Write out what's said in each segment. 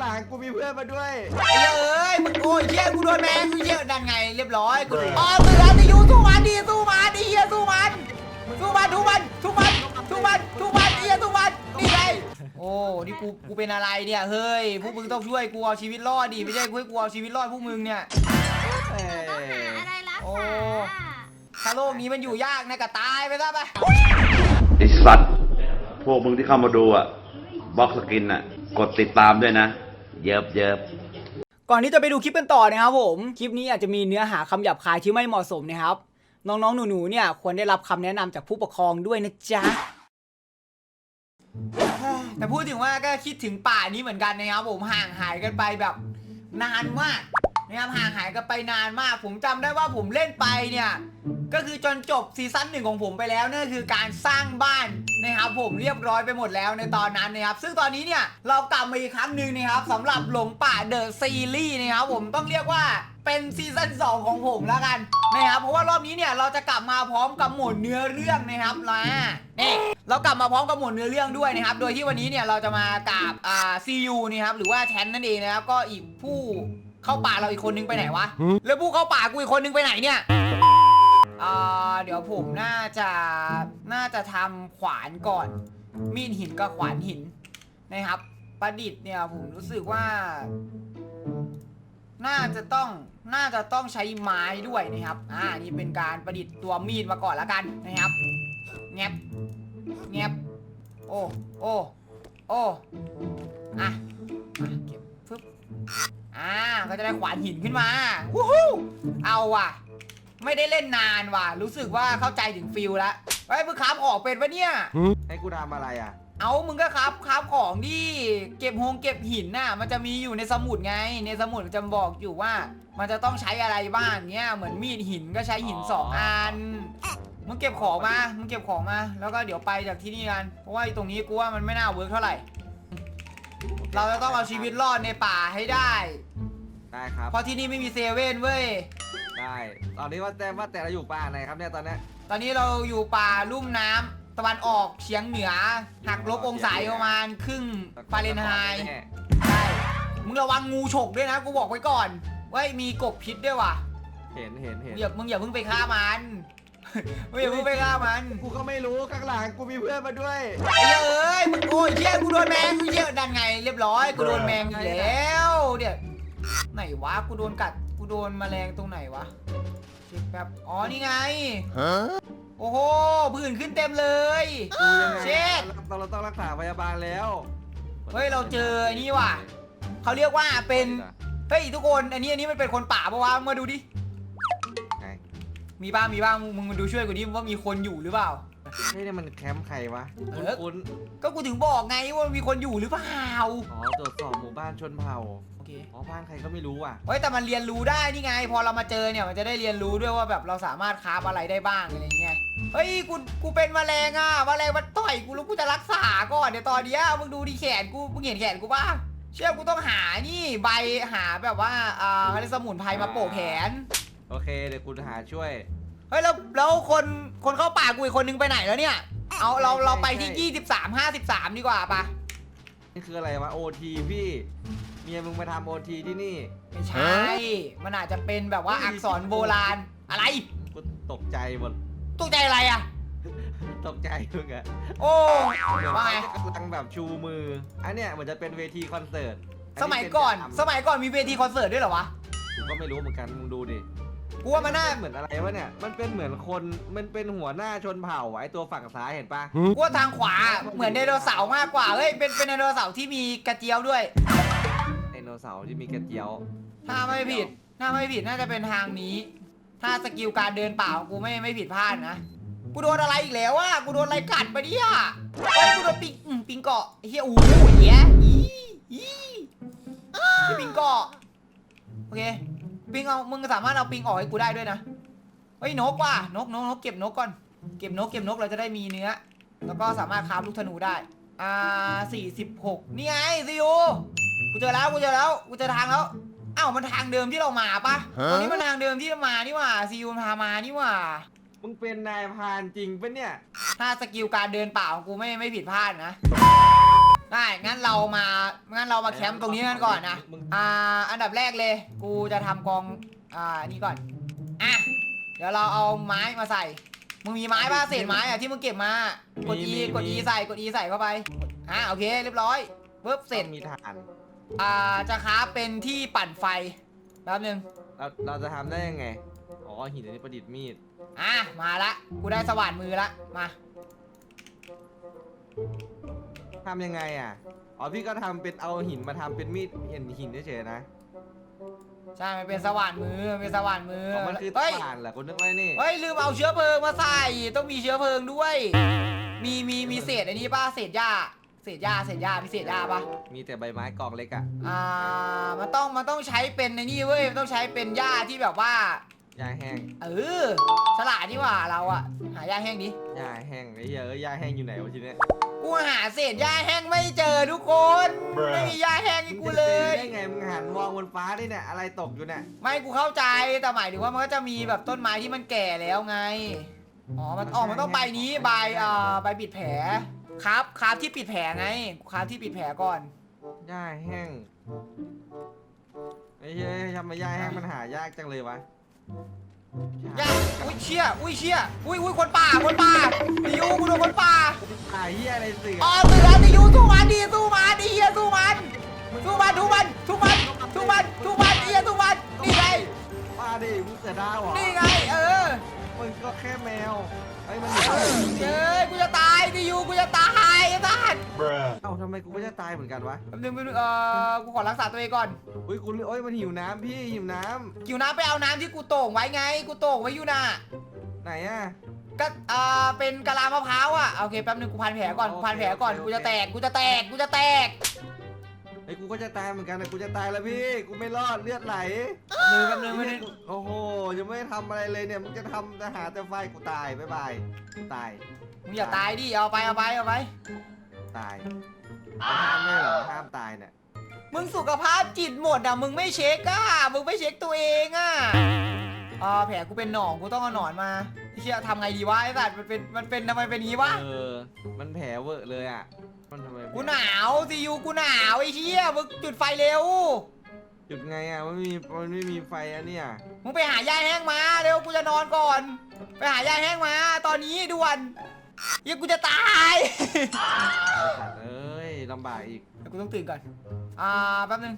หลังกูมีเพื่อนมาด้วยไอ้เหี้ยเอ้ยมึงโอ้ยเชี่ยกูโดนแมงกูเชี่ยดันไงเรียบร้อยกูอ๋อมือแล้วจะยูสู้มันดิสู้มันดิเฮียสู้มันสู้มันทุกมันทุกมันทุกมันทุกมันเฮียทุกมันนี่ไงโอ้นี่กูกูเป็นอะไรเนี่ยเฮ้ยพวกมึงต้องช่วยกูเอาชีวิตรอดดิไม่ใช่กูให้กูเอาชีวิตรอดพวกมึงเนี่ยเอ้ยต้องหาอะไรรักโอ้ ษาถ้าโลกนี้มันอยู่ยากนะก็ตายไปซะไป ไอสัตว์ พวกมึงที่เข้ามาดูอะบล็อกสกินอะ กดติดตามด้วยนะ เยิบเยิบก่อนที่จะไปดูคลิปกันต่อนะครับผม คลิปนี้อาจจะมีเนื้อหาคำหยาบคายที่ไม่เหมาะสมนะครับ น้องๆ หนูๆ เนี่ยควรได้รับคำแนะนำจากผู้ปกครองด้วยนะจ๊ะ แต่พูดถึงว่าก็คิดถึงป่านี้เหมือนกันนะครับผมห่างหายกันไปแบบนานมาก นะครับห่างหายกันไปนานมาก ผมจำได้ว่าผมเล่นไปเนี่ย ก็คือจนจบซีซั่นหนึ่งของผมไปแล้วนั่นคือการสร้างบ้านนะครับผมเรียบร้อยไปหมดแล้วในตอนนั้นนะครับ ซึ่งตอนนี้เนี่ยเรากลับมาอีกครั้งหนึ่งนะครับสำหรับหลงป่าเดอะซีรีส์นะครับผมต้องเรียกว่าเป็นซีซั่น2ของผมแล้วกันนะครับเพราะว่ารอบนี้เนี่ยเราจะกลับมาพร้อมกับหมวดเนื้อเรื่องนะครับนะนี่เรากลับมาพร้อมกับหมวดเนื้อเรื่องด้วยนะครับ โดยที่วันนี้เนี่ยเราจะมากับอ่าซียูนะครับหรือว่าแทนนั่นเองนะครับก็อีกผู้ เข้าป่าเราอีกคนนึงไปไหนวะ แล้วผู้เข้าป่ากูอีกคนนึงไปไหนเนี่ยอ่าเดี๋ยวผมน่าจะน่าจะทำขวานก่อน มีดหินกับขวานหินนะครับ ประดิษฐ์เนี่ยผมรู้สึกว่า น่าจะต้องน่าจะต้องใช้ไม้ด้วยนะครับ อ่า นี่เป็นการประดิษฐ์ตัวมีดมาก่อนแล้วกันนะครับ แงบแงบโอ้ โอ้ โอ้ อะอะเก็บฟึบ อ่าก็จะได้ขวานหินขึ้นมาวู้ฮู้เอาว่ะ ไม่ได้เล่นนานว่ะ รู้สึกว่าเข้าใจถึงฟิลแล้วไอ้ยมึงคราฟออกเป็นปะเนี่ย ให้กูทำอะไรอะ เอามึงก็ครับครับของที่เก็บหงเก็บหินน่ะ มันจะมีอยู่ในสมุดไง ในสมุดมันจะบอกอยู่ว่า มันจะต้องใช้อะไรบ้างเนี้ยเหมือนมีดหินก็ใช้หินสองอันมึงเก็บของมามึงเก็บของมา แล้วก็เดี๋ยวไปจากที่นี่กัน เพราะว่าไอ้ตรงนี้กูว่ามันไม่น่าเวิร์กเท่าไหร่ เราจะต้องเอาชีวิตรอดในป่าให้ได้ ได้ครับ เพราะที่นี่ไม่มีเซเว่นเว้ย ได้ ตอนนี้ว่าแต่ว่าแต่เราอยู่ป่าไหนครับเนี่ยตอนเนี้ย ตอนนี้เราอยู่ป่าลุ่มน้ำตะวันออกเฉียงเหนือหักลบองศาอยู่ประมาณครึ่งฟาเรนไฮต์แน่ใช่ มึงระวังงูฉกด้วยนะกูบอกไว้ก่อน ว่ามีกบพิษด้วยว่ะเห็นเห็นเห็นอย่ามึงอย่าเพิ่งไปฆ่ามัน มึงอย่าเพิ่งไปฆ่ามันกูก็ไม่รู้ข้างหลังกูมีเพื่อนมาด้วยไอ้เหี้ยเอ้ยมึงโอ้ยเชี่ยกูโดนแมงกูเชี่ยดันไงเรียบร้อยกูโดนแมงอีกแล้วเดี๋ยวไหนวะกูโดนกัดกูโดนแมลงตรงไหนวะเช็คแป๊บอ๋อนี่ไงโอ้โหผื่นขึ้นเต็มเลยกูยังไงเช็ดเราเราต้องรักษาพยาบาลแล้วเฮ้ยเราเจอไอ้นี่ว่ะเขาเรียกว่าเป็นเฮ้ยทุกคนอันนี้อันนี้มันเป็นคนป่าปะวะมาดูดิไง มีบ้างมีบ้างมึงมึงมาดูช่วยกูดิว่ามีคนอยู่หรือเปล่า เฮ้ยนี่มันแคมป์ใครวะเอคุ้นอคุ้นก็กูถึงบอกไงว่ามีคนอยู่หรือเปล่าอ๋อตรวจสอบหมู่บ้านชนเผ่าโอเคอ๋อบ้านใครก็ไม่รู้อะเฮ้ยแต่มันเรียนรู้ได้นี่ไง พอเรามาเจอเนี่ยมันจะได้เรียนรู้ด้วยว่าแบบเราสามารถคราฟอะไรได้บ้างอะไรเงี้ยเฮ้ยกูกูเป็นแมลงอะแมลงมันต่อยกูแล้วกูจะรักษาก่อนเดี๋ยวตอนเนี้ยมึงดูดิแขนกูมึงเห็นแขนกูป่ะเชื่อกูต้องหานี่ใบหาแบบว่าอ่าอะไรสมุนไพรมาโปะแขน โอเคเดี๋ยวกูหาช่วย เฮ้ยแล้วแล้วคนคนเข้าป่ากูอีกคนนึงไปไหนแล้วเนี่ย เอาเราเราไปที่ 23 53 ดีกว่าปะนี่คืออะไรวะโอทีพี่เมียมึงมาทำโอทีที่นี่ ไม่ใช่ มันอาจจะเป็นแบบว่าอักษรโบราณอะไร กูตกใจหมดตกใจอะไรอะ ตกใจมึงอะโอ้เหมือนว่าไงเขากำลังแบบชูมือ อันเนี้ยเหมือนจะเป็นเวทีคอนเสิร์ต สมัยก่อน สมัยก่อนมีเวทีคอนเสิร์ตด้วยเหรอวะ กูก็ไม่รู้เหมือนกันมึงดูดิ กูว่ามันน่าเหมือนอะไรวะเนี่ย มันเป็นเหมือนคน มันเป็นหัวหน้าชนเผ่าอะไอตัวฝั่งซ้ายเห็นปะกูว่าทางขวาเหมือนไดโนเสาร์มากกว่าเฮ้ยเป็นเป็นไดโนเสาร์ที่มีกระเจียวด้วยไดโนเสาร์ที่มีกระเจียว ถ้าไม่ผิดถ้าไม่ผิดน่าจะเป็นทางนี้ ถ้าสกิลการเดินเปล่ากูไม่ไม่ผิดพลาดนะกูโดนอะไรอีกแล้วอะกูโดนอะไรกัดไปะเนี่ยเฮ้ยกูโดนปิงอืมปิงเกาะไอ้เหี้ยอู้หูเหี้ยอีอีไอ้ปิงเกาะโอเค ปิงเอา มึงสามารถเอาปิงออกให้กูได้ด้วยนะ เฮ้ยนกว่ะนกนกนกเก็บนกก่อน เก็บนกเก็บนกเราจะได้มีเนื้อ แล้วก็สามารถคราฟลูกธนูได้ อ่าสี่สิบหกนี่ไงซิวกูเจอแล้ว กูเจอแล้ว กูเจอทางแล้วอ้าวมันทางเดิมที่เรามาปะตรงนี้มันทางเดิมที่เรามานี่หว่าซิวมันพามานี่หว่า มึงเป็นนายพรานจริงปะเนี่ย ถ้าสกิลการเดินเปล่าของกูไม่ไม่ผิดพลาดนะ ได้งั้นเรามางั้นเรามาแคมป์ตรงนี้กันก่อนนะมึงอ่าอันดับแรกเลย กูจะทำกองอ่านี่ก่อนอะเดี๋ยวเราเอาไม้มาใส่มึงมีไม้ป่ะเศษไม้อะที่มึงเก็บมากด E กด E ใส่กด E ใส่เข้าไปอะโอเคเรียบร้อยปุ๊บเสร็จมีฐานอ่าจะค้าฟเป็นที่ปั่นไฟแป๊บนึงเราเราจะทำได้ยังไง อ๋อหินอันนี้ประดิษฐ์มีดอะมาละกูได้สว่านมือละมา ทำยังไงอะ อ๋อพี่ก็ทำเป็นเอาหินมาทำเป็นมีดเห็นหินเฉยๆนะใช่มันเป็นสว่านมือมันเป็นสว่านมืออ๋อมันคือเฮ้ยฐานเหรอคุณนึกไว้นี่ เฮ้ยลืมเอาเชื้อเพลิงมาใส่ต้องมีเชื้อเพลิงด้วย มีมีมีเศษไอ้นี่ป่ะเศษหญ้าเศษหญ้าเศษหญ้ามีเศษหญ้าป่ะมีแต่ใบไม้กองเล็กอะอ่ามันต้องมันต้องใช้เป็นในนี่เว้ยมันต้องใช้เป็นหญ้าที่แบบว่า หญ้าแห้งเออฉลาดนี่หว่าเราอะหาหญ้าแห้งดิหญ้าแห้งไอ้เหี้ยเอ้ยหญ้าแห้งอยู่ไหนวะทีเนี้ยกูหาเศษหญ้าแห้งไม่เจอทุกคน ไม่มีหญ้าแห้งให้กูเลยได้ไงมึงหันมองบนฟ้าดิเนี่ยอะไรตกอยู่เนี่ยไม่กูเข้าใจแต่หมายถึงว่ามันก็จะมีแบบต้นไม้ที่มันแก่แล้วไงอ๋อมันอ๋อมันต้องใบนี้ใบอ่าใบปิดแผลครับครับที่ปิดแผลไงครับที่ปิดแผลก่อนหญ้าแห้งไอ้เหี้ยทำไมหญ้าแห้งมันหายากจังเลยวะ ย่าอุ้ยเชี่ยอุ้ยเชี่ยอุ้ยอุ้ยคนป่าคนป่าติยูกูโดนคนป่าหายเหี้ยอะไรเสืออ๋อเสือติยูสู้มันดิสู้มันดิเฮียสู้มันสู้มันทุกมันทุกมันทุกมันทุกมันเฮียทุกมันนี่ไงมาดิมึงเสือดาวเหรอนี่ไงเออมึงก็แค่แมว ไอ้ยมันเออเย้ยกูจะตายติยูกูจะตายไอ้สัสเอ้าทำไมกูก็จะตายเหมือนกันวะแป๊บนึงแป๊บนึงเออกูขอรักษาตัวเองก่อนอุ้ยกูโอ้ยมันหิวน้ำพี่หิวน้กิวน้ำไปเอาน้ำที่กูโต่งไว้ไง กูโต่งไว้อยู่น่ะำไหนอะก็อ่าเป็นกะลามะพร้าวอะโอเคแป๊บนึงกูพันแผลก่อนกูพันแผลก่อนโอเค กูจะแตกกูจะแตกกูจะแตก ไอ้ยกูก็จะตายเหมือนกันนะกูจะตายแล้วพี่ กูไม่รอดเลือดไหลมือแป๊บนึงแป๊บนึงโอ้โหยังไม่ได้ทำอะไรเลยเนี่ยมึงจะทำจะหาแต่ไฟกูตายบ๊ายบายกูตายมึงอย่าตายดิเอาไปเอาไปเอาไปตายห้ามไม่เหรอห้ามตายเนี่ยมึงสุขภาพจิตหมดอะมึงไม่เช็คอะมึงไม่เช็คตัวเองอะอ่าแผลกูเป็นหนองกูต้องเอาหนอนมาไอ้เชี่ยทำไงดีวะไอ้สัตว์มันเป็นมันเป็นทำไมเป็นอย่างงี้วะเออมันแผลเวอะเลยอะ มันทำไมกูหนาวซียูกูหนาวไอ้เชี่ยมึงจุดไฟเร็ว จุดไงอะมันไม่มีมันไม่มีไฟอะเนี่ยมึงไปหายาแห้งมาเร็วกูจะนอนก่อน ไปหายาแห้งมา ตอนนี้ด่วนเหี้ยังกูจะตายไอ้สัตว์เอ้ยลำบากอีก เดี๋ยวกูต้องตื่นก่อน อ่าแป๊บนึง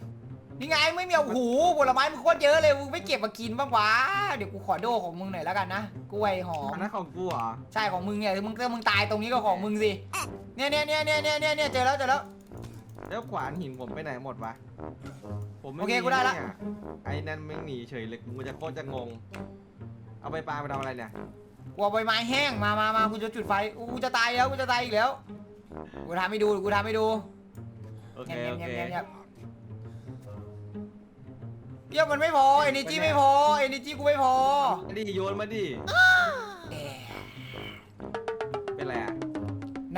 นี่ไงไม่มีโอ้โหผลไม้มึงโคตรเยอะเลยมึงไม่เก็บมากินบ้างวะเดี๋ยวกูขอโดของมึงหน่อยแล้วกันนะกล้วยหอมอันนั้นของกูเหรอใช่ของมึงเนี่ยมึงถ้ามึงตายตรงนี้ก็ของมึงสิเนี่ยเนี่ยเนี่ยเนี่ยเนี่ยเนี่ยเนี่ยเจอแล้วเจอแล้ว แล้วขวานหินผมไปไหนหมดวะผมไม่โอเคมีกูได้ละ เนี่ยไอ้นั่นมึงหนีเฉยเลยกูจะโคตรจะงง เอาไปปลาไปทำอะไรเนี่ยกูเอาใบไม้แห้งมามามากูจะจุดไฟกูจะตายแล้วกูจะตายอีกแล้วกูทำให้ดูกูทำให้ดูโอเคเงียบโอเงียบเคเงียบเงียบ เดี๋ยวมันไม่พอเอเนจีไม่พอเอเนจีกูไม่พอ มาดิโยนมาดิเอ๊ะเป็นไรอะ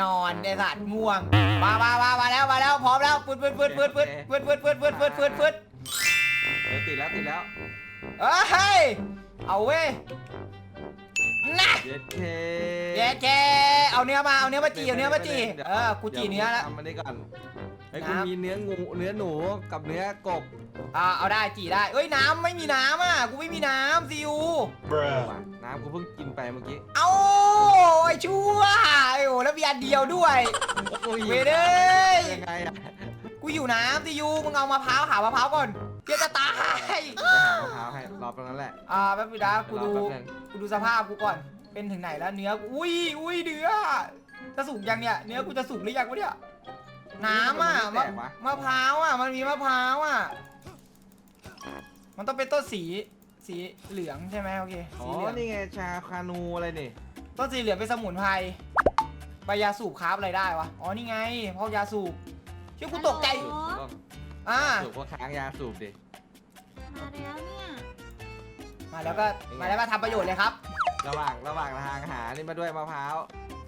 นอนไอ้สัตว์ง่วงมามามามาแล้วมาแล้วพร้อมแล้วปืดปืดปืดปืดปืดปืดปืดปืดปืดปืดปืดปืดเออติดแล้วติดแล้วเฮ้ยเอาเว้ยนะเย็ดเคแย่แกเอาเนื้อมาเอาเนื้อมาจีเอาเนื้อมาจีดี๋ยวเออกูจีเนื้อแล้วทำมันนี้ก่อน ไอ้ยน้ำกูมีเนื้องูเนื้อหนูกับเนื้อกบอ่าเอาได้จีได้เอ้ยน้ำไม่มีน้ำอะกูไม่มีน้ำซิวว่ะน้ำกูเพิ่งกินไปเมื่อกี้เอาไอ้ชั่วไอ้โหแล้วมีอันเดียวด้วย โอ้ยเว้ยเด้ย ยังไงอะกูอยู่น้ำซิยูมึงเอามะพร้าวหามะพร้าวก่อนเดี๋ยวจะตายไปหามะพร้าวให้รอตรงนั้นแหละอ่าแป๊บนึงนะกูดูรอแป๊บนึงกูดูสภาพกูก่อนเป็นถึงไหนแล้วเนื้อกูอุ้ยอุ้ยเนื้อจะสุกยังเนี่ยเนื้อกูจะสุกหรือยังวะเนี่ย น้ำอะมัมะนไม่แตกวะมะพร้าวอะ มันมีมะพร้าวอะ มันต้องเป็นต้นสีสีเหลืองใช่ไหมโอเคอ๋อสีเหลืองนี่ไงชาคานูอะไรนี่ต้นสีเหลืองเป็นสมุนไพรใบยาสูบคราฟอะไรได้วะอ๋อนี่ไงพอกยาสูบชื่อกูตกใจสูบก็อ่าสูบก็ค้างยาสูบดิ มาแล้วเนี่ยมาแล้วก็มาแล้วก็ทำประโยชน์เลยครับ ระหว่างระหว่างทางหานี่มาด้วยมะพร้าว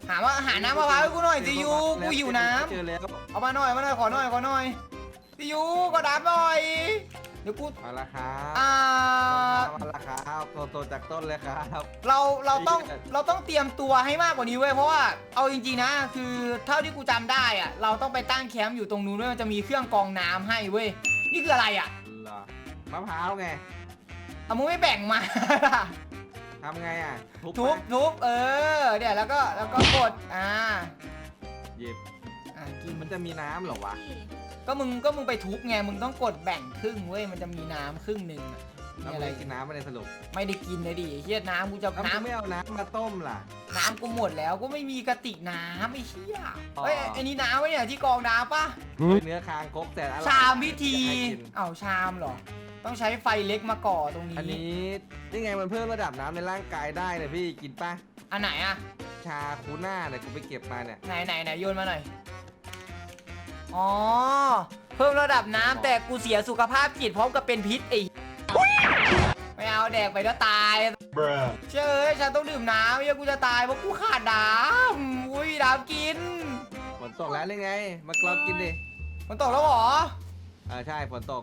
หาว่าหาน้ำมะพร้าวให้กูหน่อยสิยูกูหิวน้ำ เจอแล้วเอามาหน่อยมาหน่อยขอหน่อยขอหน่อยพี่ยูขอดับหน่อยเดี๋ยวกูมาละครับอ่ามาละครับโตๆจากต้นเลยครับ เราเราต้องดีจังเราต้องเตรียมตัวให้มากกว่านี้เว้ยเพราะว่าเอาจริงๆนะ คือเท่าที่กูจำได้อะเราต้องไปตั้งแคมป์อยู่ตรงนู้นด้วยมันจะมีเครื่องกรองน้ำให้เว้ยนี่คืออะไรอะเหรอมะพร้าวไงเอามึงไม่แบ่งมา ทำไงอะทุบทุบไหมทุบเออเนี่ยแล้วก็แล้วก็กดอ่าหยิบอ่ากินมันจะมีน้ำเหรอวะพี่ก็มึงก็มึงไปทุบไงมึงต้องกดแบ่งครึ่งเว้ยมันจะมีน้ำครึ่งหนึ่งอะแล้วมีอะอะไรไรกินน้ำไม่ได้สรุปไม่ได้กินเลยดิเฮียน้ำกูจะแล้วน้ำมึงไม่เอาน้ำมาต้มล่ะ น้ำกูหมดแล้วกูไม่มีกระติกน้ำไอ้เชี่ยอ๋อ เฮ้ยไอ้นี่น้ำวะเนี่ยที่กรองน้ำปะเนื้อคางคกแต่อะไรชามพิธี ให้กินเอ้าชามเหรอ ต้องใช้ไฟเล็กมาก่อตรงนี้อันนี้นี่ไงมันเพิ่มระดับน้ำในร่างกายได้เลยพี่กินปะอันไหนอะชาคูน่าเนี่ยกูไปเก็บมาเนี่ย ไหนไหนไหนโยนมาหน่อยอ๋อเพิ่มระดับน้ำแต่กูเสียสุขภาพจิตพร้อมกับเป็นพิษไอ้ไม่เอาแดกไปแล้วตายเชื่อเอ้ยฉันต้องดื่มน้ำเฮียกูจะตายเพราะกูขาดน้ำอุ้ยน้ำกินฝนตกแล้วหรือไง มากรอกกินดิมันตกแล้วเหรอเออใช่ฝนตก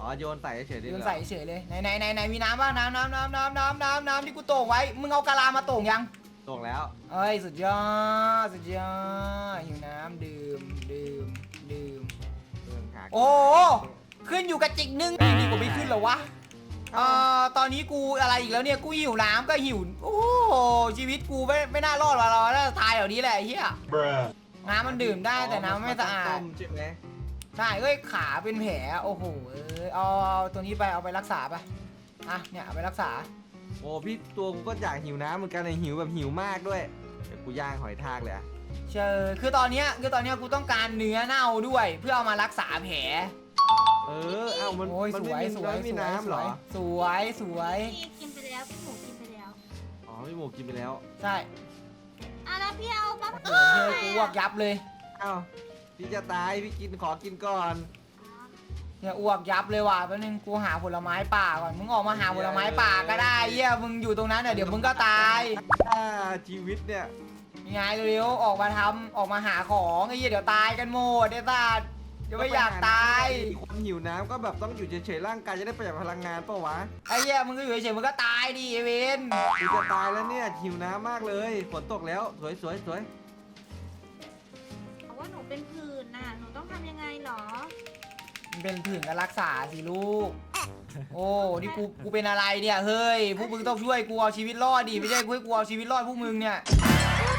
อ๋อโยนใส่เฉยๆดิโยนใส่เฉยเลยไหนไหนไหนไหนมีน้ำบ้างน้ำน้ำน้ำน้ำน้ำน้ำน้ำที่กูโต่งไว้ มึงเอากะลามาโต่งยัง ตกแล้วเอ้ยสุดยอดสุดยอดหิวน้ำดื่มดื่มดื่มเรื่องหาโอ้โหขึ้นอยู่กับจิกนึงนี่กูไม่ขึ้นเหรอวะเอ่อตอนนี้กูอะไรอีกแล้วเนี่ยกูหิวน้ำก็หิวโอ้โหชีวิตกูไม่ไม่น่ารอดว่ะเราน่าจะตายแบบนี้แหละไอ้เฮียน้ำมันดื่มได้แต่น้ำไม่สะอาต้ดมใช่ไหม ใช่เอ้ยขาเป็นแผลโอ้โหเอ้ยเอาเอาตัวนี้ไปเอาไปรักษาไปอะเนี่ยเอาไปรักษา โอ้พี่ตัวกูก็อยากหิวน้ำเหมือนกันเลยหิวแบบหิวมากด้วยเดี๋ยวกูย่างหอยทากเลยอะเชอคือตอนเนี้ยคือตอนเนี้ยกูต้องการเนื้อเน่าด้วย เพื่อเอามารักษาแผลเออเอ้ามันโอ้ยมัสไม่วยมีสวยไม่มีสวยน้ำเหรอสวยสวย พี่กินไปแล้วพี่หมูกินไปแล้วอ๋อพี่หมูกินไปแล้วใช่อะแล้วพี่เอามะพโอ้ร้าวโหเชอกูอ้วกยับเลย เอ้า พี่จะตายพี่กินขอกินก่อนเนี่ยอ้วกยับเลยว่ะแป๊บนึงกูหาผลไม้ป่าก่อนมึงออกมาหาผลไม้ป่าก็ได้เหี้ยมึงอยู่ตรงนั้นเดี๋ยวเดี๋ยวมึงก็ตายถ้าชีวิตเนี่ยยังไงเร็วๆออกมาทำออกมาหาของไอ้เหี้ยเดี๋ยวตายกันหมดไอ้สัตว์เดี๋ยวไม่อยากตายคนหิวน้ำก็แบบต้องอยู่เฉยๆร่างกายจะได้ประหยัดพลังงานเปล่าวะไอ้เหี้ยมึงก็อยู่เฉยๆมึงก็ตายดิไอ้เวนกูจะตายแล้วเนี่ยหิวน้ำมากเลยฝนตกแล้วสวยสวยสวยบอก ว่าหนูเป็นผื่นน่ะ หนูต้องทำยังไงหรอ มันเป็นผื่นก็รักษาสิลูก โอ้ นี่กู กูเป็นอะไรเนี่ย เฮ้ย พวกมึงต้องช่วยกูเอาชีวิตรอดดิ ไม่ใช่กูให้กูเอาชีวิตรอดพวกมึงเนี่ย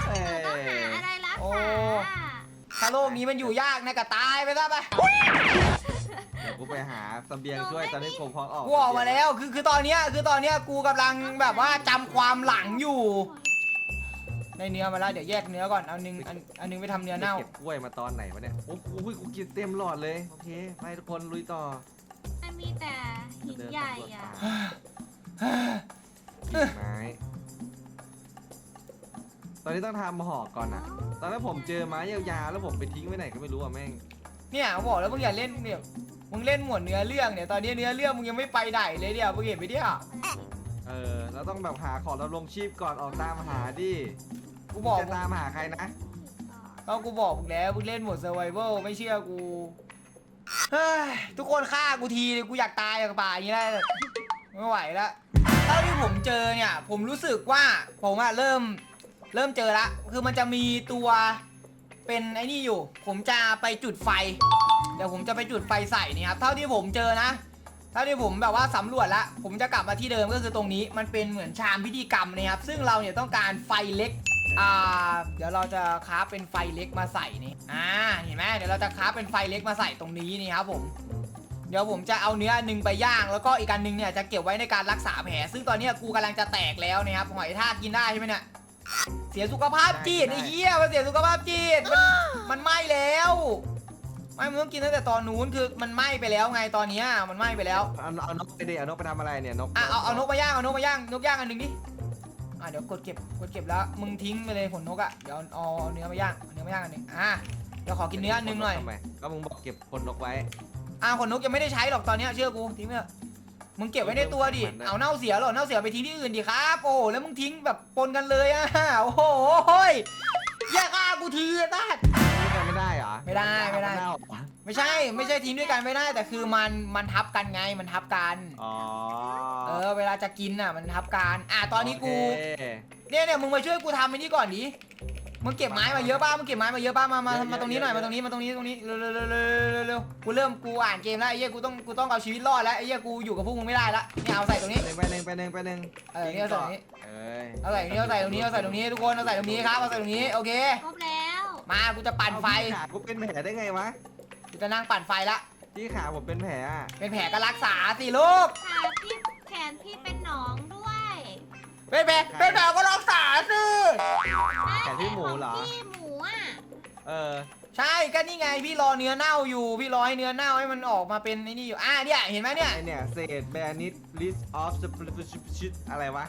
เอ้หนูต้องหายอะไรรักโอ้ ษาถ้าโลกนี้มันอยู่ยากนะก็ตายไปซะไป เดี๋ยวกูไปหาเสบียงช่วยตอนนี้กูพอออกกูออกมาแล้ว คือคือตอนเนี้ยคือตอนเนี้ยกูกำลังแบบว่าจำความหลังอยู่ ในเนื้อมาแล้วเดี๋ยวแยกเนื้อก่อนเอาหนึ่งอันอันหนึงไปทำเนื้อเน่า เก็บกล้วยมาตอนไหนวะเนี่ย โอ้โหกูกินเต็มหลอดเลย โอเค ไปทุกคนลุยต่อมันมีแต่หินใหญ่อะกิ่งไม้ ตอนนี้ต้องทำหอกก่อนนะตอนนั้นผมเจอไม้ยาวๆแล้วผมไปทิ้งไว้ไหนก็ไม่รู้อะแม่ง เนี่ยบอกแล้วมึงอย่าเล่นเนี่ยมึงเล่นหมวดเนื้อเรื่องเนี่ยตอนนี้เนื้อเรื่องมึงยังไม่ไปไหนเลยเนี่ยมึงเห็นไหมเนี่ยเออ เราต้องแบบหาของดำรงชีพก่อนออกตามหาดิกูบอกจะตามหาใครนะก็กูบอกมึงแล้วมึงเล่นหมด survival ไม่เชื่อกูเฮ้ยทุกคนฆ่ากูทีเลยกูอยากตายกับป่าอย่างนี้แล้วไม่ไหวแล้วเท่าที่ผมเจอเนี่ยผมรู้สึกว่าผมอะเริ่มเริ่มเจอละคือมันจะมีตัวเป็นไอ้นี่อยู่ ผมจะไปจุดไฟ เดี๋ยวผมจะไปจุดไฟใส่นี่ครับเท่าที่ผมเจอนะ เท่าที่ผมแบบว่าสำรวจละผมจะกลับมาที่เดิมก็คือตรงนี้มันเป็นเหมือนชามพิธีกรรมนะครับซึ่งเราเนี่ยต้องการไฟเล็กอ่าเดี๋ยวเราจะคราฟเป็นไฟเล็กมาใส่นี่อ่าเห็นไหมเดี๋ยวเราจะคราฟเป็นไฟเล็กมาใส่ตรงนี้นี่ครับผมเดี๋ยวผมจะเอาเนื้อหนึ่งไปย่าง แล้วก็อีกอันหนึ่งเนี่ยจะเก็บไว้ในการรักษาแผล ซึ่งตอนเนี้ยกูกำลังจะแตกแล้วนะครับหอยทากกินได้ใช่ไหมเนี่ยเสียสุขภาพจิตได้ไอ้เหี้ยมันเสียสุขภาพจิตมันมันไหม้แล้ว ไม่มึงต้องกินตั้งแต่ตอนนู้นคือมันไหม้ไปแล้วไงตอนเนี้ยมันไหม้ไปแล้วเอาเอานกไปดิเอานกไปทำอะไรเนี่ยนกอะเอาเอานกมาย่างเอานกมาย่างนกย่างอันหนึ่งดิอะเดี๋ยวกดเก็บกดเก็บแล้วมึงทิ้งไปเลยขนนกอะเดี๋ยวเอาเอาเนื้อมาย่างเอาเนื้อมาย่างอันหนึ่งอะเดี๋ยวขอกินเนื้ออันหนึ่งหน่อยทำไมก็มึงบอกเก็บคนนกไว้ อะขนนกยังไม่ได้ใช้หรอกตอนเนี้ยเชื่อกูทิ้งไปเถอะมึงเก็บไว้ในตัวดิมันนะเอาเน่าเสียหรอเน่าเสียไปทิ้งที่อื่นดิครับโอ้โหแล้วมึงทิ้งแบบปนกันเลยอะโอ้โหเฮ้ยแยกฆ่ากูทีอะตาดนี่กัน ไม่ได้เหรอไม่ได้ไม่ได้ เอาไม่ใช่ไม่ใช่ทิ้งด้วยกันไม่ได้ แต่คือมันมันทับกันไงมันทับกันอ๋อเออเวลาจะกินอะมันทับกันอะตอนนี้กู โอเค เนี่ยเนี่ยมึงมาช่วยกูทำไอ้นี่ก่อนดิ มึงเก็บไม้มาเยอะป่ะมึงเก็บไม้มาเยอะป่ะมามามาตรงนี้หน่อยมาตรงนี้ มาตรงนี้ ตรงนี้ เร็วเร็วเร็วเร็วเร็วเร็วกูเริ่ม กูอ่านเกมแล้วไอ้เหี้ย กูต้อง กูต้องเอาชีวิตรอดแล้วไอ้เหี้ย กูอยู่กับพวกมึงไม่ได้ละเนี่ยเอาใส่ตรงนี้หนึ่งไปหนึ่งไปหนึ่งไปหนึ่งเออเนี่ยเอาใส่ตรงนี้ เอ้ยเอาใส่ตรงนี้ เอาใส่ตรงนี้ เอาใส่ตรงนี้ ทุกคน เอาใส่ตรงนี้ครับ เอาใส่ตรงนี้ โอเค ครบแล้ว มากูจะปั่นไฟเอาพี่ขากูเป็นแผลได้ไงวะกูจะนั่งปั่นไฟละที่ขาผมเป็นแผลอะเป็นแผลก็รักษาสิลูก ขาพี่แขนพี่เป็นหนองด้วยเป็นแผลเป็นแผลก็รักษาสิแขนพี่หมูเหรอของพี่หมูอะเออ ใช่ก็นี่ไงพี่รอเนื้อเน่าอยู่ พี่รอให้เนื้อเน่าให้มันออกมาเป็นไอ้นี่อยู่ อะเนี่ยเห็นไหมเนี่ย ไอเนี่ยเศษแบนิดลิสออฟสปชิตอะไรวะ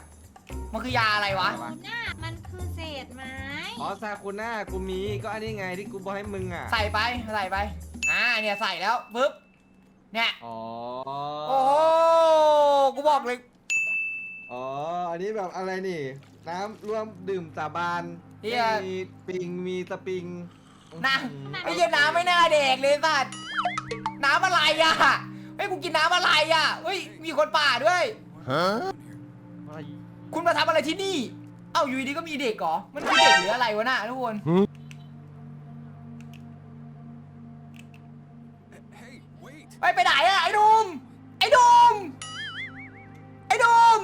มันคือยาอะไรวะ อะไรวะหน้ามันคือเศษไม้ อ๋อซากุน่ากูมีก็อันนี้ไงที่กูบอกให้มึงอะ ใส่ไปใส่ไป อ่าเนี่ยใส่แล้วปึ๊บ เนี่ย อ๋อ โอ้โหกูบอกเลยอ๋อ อันนี้แบบอะไรนี่ น้ำร่วมดื่มสาบานเหี้ยมีปิงมีสปริงน้อื้อหือไอ้เหี้ยน้ำไม่น่าเด็กเลยสัตว์น้ำอะไรอะเฮ้ยกูกินน้ำอะไรอะเฮ้ยมีคนป่าด้วยอะไร คุณมาทำอะไรที่นี่ เอ้าอยู่ดีๆก็มีเด็กเหรอ มันคือเด็กหรืออะไรวะน่ะทุกคนไปไปไหนอะไอ้หนุ่มไอ้หนุ่มไอ้หนุ่ม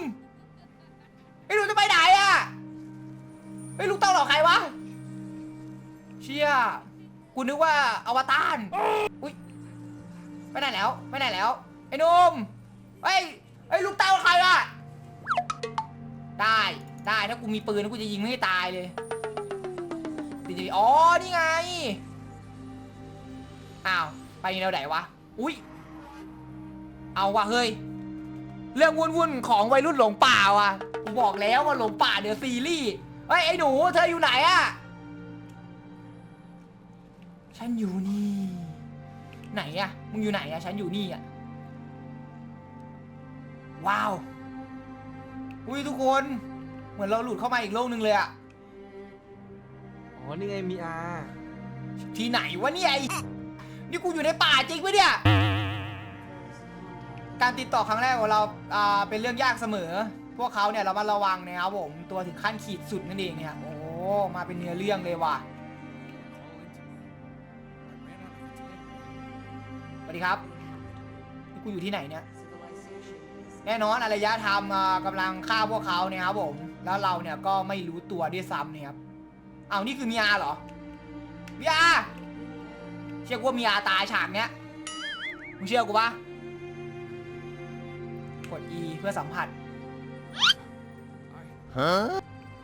ไอ้หนุ่มจะไปไหนอะไอ้ยลูกเต้าเหรอใครวะ เชี่ยกูนึกว่าอวตารอุ้ยไปไหนแล้วไปไหนแล้ว ไอ้หนุ่มเฮ้ย ได้ถ้ากูมีปืนนะกูจะยิงไม่ให้ตายเลยดีๆอ๋อนี่ไงอ้าวไปแนวไหนวะอุ้ยเอาวะเฮ้ยเรื่องวุ่นๆของวัยรุ่นหลงป่าว่ะกูบอกแล้วว่าหลงป่าเดี๋ยวซีรีส์เฮ้ยไอ้หนูเธออยู่ไหนอะฉันอยู่นี่ ไหนอะมึงอยู่ไหนอะฉันอยู่นี่อะว้าว อุ้ยทุกคน เหมือนเราหลุดเข้ามาอีกโลกหนึ่งเลยอะอ๋อ นี่ไงมีอาที่ไหนวะเนี่ยไอ้นี่กูอยู่ในป่าจริงปะเนี่ย การติดต่อครั้งแรกของเราอ่าเป็นเรื่องยากเสมอ พวกเขาเนี่ยเรามาระวังนะครับผมตัวถึงขั้นขีดสุดนั่นเองเนี่ย โอ้มาเป็นเนื้อเรื่องเลยว่ะสวัสดีครับนี่กูอยู่ที่ไหนเนี่ย แน่นอนอารยธรรมอ่ากำลังฆ่าพวกเขาเนี่ยครับผม แล้วเราเนี่ยก็ไม่รู้ตัวด้วยซ้ำเนี่ยครับเอาวนี่คือมีอาเหรอมีอาเชื่อกูว่ามีอาตายฉากเนี้ยมึงเชื่อกูปะกด E เพื่อสัมผัส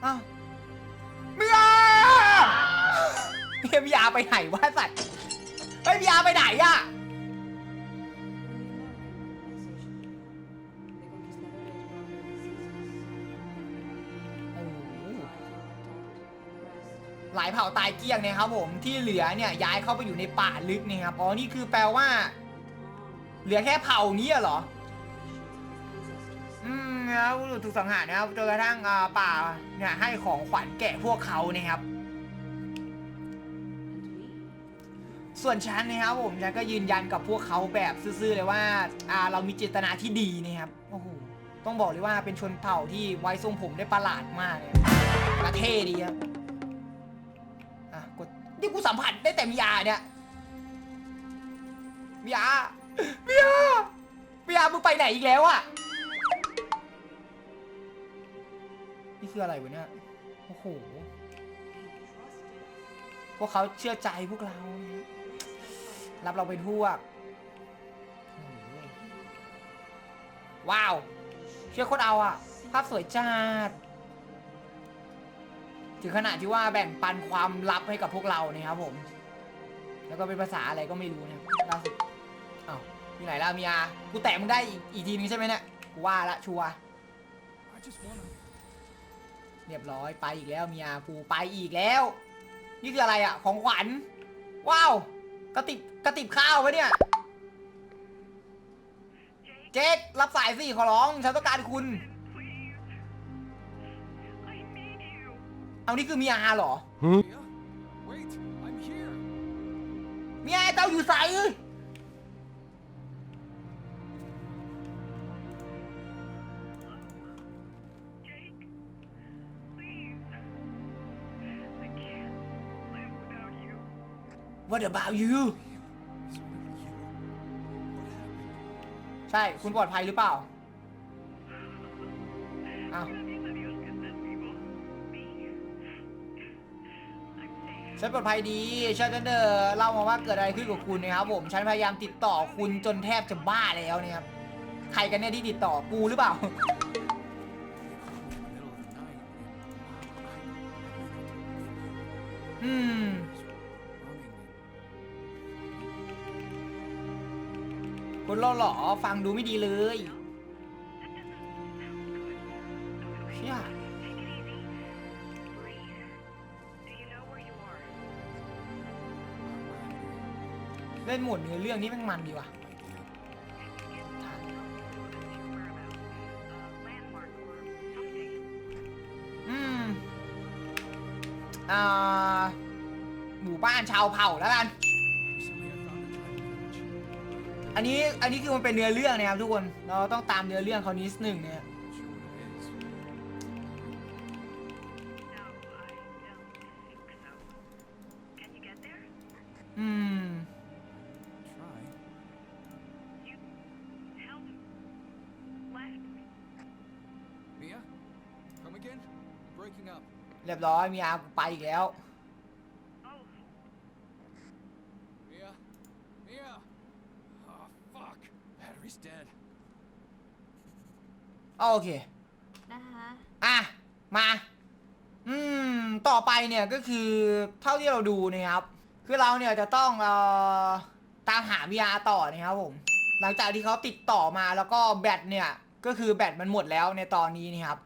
อ้าวมีอาเฮียมีอาไปไหนวะสัตว์เฮ้ยมีอาไปไหนอะายเผ่าตายเกลี้ยงนี่ยครับผมที่เหลือเนี่ยย้ายเข้าไปอยู่ในป่าลึกนี่ครับอ๋อนี่คือแปลว่า เหลือแค่เผ่านี้เหรออืมนะครับผู้ถูกสังหารนะครับจนกระทั่งป่าเนี่ยให้ของขวัญแก่พวกเขานะครับ ส่วนฉันนะครับผมฉันก็ยืนยันกับพวกเขาแบบซื่อๆเลยว่าอ่า เรามีเจตนาที่ดีนะครับโอ้โหต้องบอกเลยว่าเป็นชนเผ่าที่ไว้ทรงผมได้ประหลาดมากเลยประเท่ดีครับ สัมผัสได้แต่มียาเนี่ยมียามียามียามึงไปไหนอีกแล้วอะนี่คืออะไรวะเนี่ย โอ้โห พวกเขาเชื่อใจพวกเรานะรับเราเป็นพวก ว้าว เชื่อคนเอาอะภาพสวยจัด ถึงขนาดที่ว่าแบ่งปันความลับให้กับพวกเราเนะครับผม แล้วก็เป็นภาษาอะไรก็ไม่รู้นะล่าสุดอ้าวอยู่ไหนล่ะเมียกูแตะมึงได้อีกอีกทีนึงใช่ไหมเนี่ยกูว่าละชัวร์เรียบร้อยไปอีกแล้วเมียกูไปอีกแล้ว นี่คืออะไรอะของขวัญว้าวกระติบกระติบข้าวปะเนี่ย เจ๊กรับสายสิขอร้องฉันต้องการคุณ เอานี่คือมีอาเหรอมีอาเต้าอยู่ใสว่าเดี๋ยวบ่าวยู about you ใช่ คุณปลอดภัยหรือเปล่าอ้าว ฉันปลอดภัยดีฉันเดอร์เล่ามาว่าเกิดอะไรขึ้นกับคุณนะครับผม ฉันพยายามติดต่อคุณจนแทบจะบ้าแล้วเนี่ยครับ ใครกันเนี่ยที่ติดต่อกูหรือเปล่า อืม คนหล่อหล่อฟังดูไม่ดีเลย เล่นโหมดเนื้อเรื่องนี้แม่งมันดีว่ะอืมอ่าหมู่บ้านชาวเผ่าแล้วกัน อันนี้อันนี้คือมันเป็นเนื้อเรื่องนะครับทุกคน เราต้องตามเนื้อเรื่องเขานิดหนึ่งเนี่ย รียบร้อยมีอากูไปอีกแล้ว Mia? Mia? Oh, fuck. Battery's dead. โอเค นะคะอะ มา อืม ต่อไปเนี่ยก็คือเท่าที่เราดูนะครับ คือเราเนี่ยจะต้องเอ่อตามหา VR ต่อนะครับผม หลังจากที่เขาติดต่อมาแล้วก็แบตเนี่ย ก็คือแบตมันหมดแล้วในตอนนี้นะครับ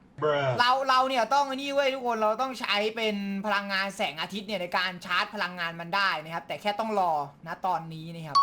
เราเราเนี่ยต้องไอ้นี่เว้ยทุกคนเราต้องใช้เป็นพลังงานแสงอาทิตย์เนี่ยในการชาร์จพลังงานมันได้นะครับ แต่แค่ต้องรอนะตอนนี้นะครับ